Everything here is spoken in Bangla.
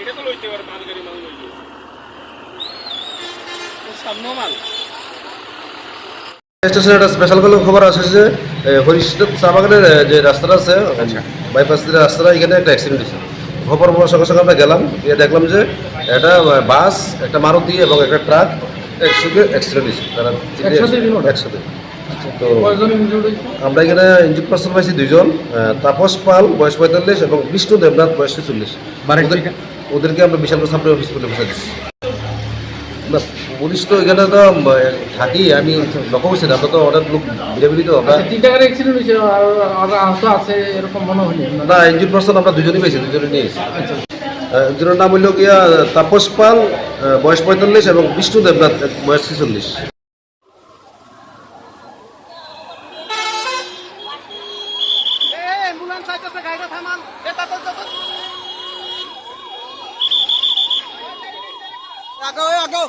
এটা তো লইতে পারে মাল গাড়ি মাল লইতে। সামনে মাল। স্টেশনে একটা স্পেশাল কোনো খবর আসে যে হরিষ্ঠ চা বাগানের যে রাস্তাটা আছে বাইপাস দিয়ে রাস্তাটা এখানে একটা অ্যাক্সিডেন্ট হয়েছে। খবর পাওয়ার সঙ্গে সঙ্গে আমরা গেলাম গিয়ে দেখলাম যে একটা বাস একটা মারুতি এবং একটা ট্রাক একসঙ্গে অ্যাক্সিডেন্ট হয়েছে। তারা একসাথে। তো আমরা এখানে ইঞ্জিন পার্সন পাইছি দুইজন তাপস পাল বয়স পঁয়তাল্লিশ এবং বিষ্ণু দেবনাথ বয়স চল্লিশ ওদের- ওদেরকে আমরা বিশাল সামনে হসপিটালে বসে দিচ্ছি পুলিশ তো এখানে তো থাকি আমি লক্ষ্য করছি না আমরা তো অনেক লোক বিরাবিরি তো আমরা তিন টাকার অ্যাক্সিডেন্ট হয়েছে আর আর আহত আছে এরকম মনে হয়নি? না ইঞ্জিন পার্সন আমরা দুজনই পেয়েছি দুজনে নিয়ে এসেছি। একজনের নাম হইল গিয়া তাপস পাল বয়স পঁয়তাল্লিশ এবং বিষ্ণু দেবনাথ বয়স ছেচল্লিশ। অ্যাম্বুলেন্স আইতেছে গাড়িটা থামান। এটা তো যত আগো আগো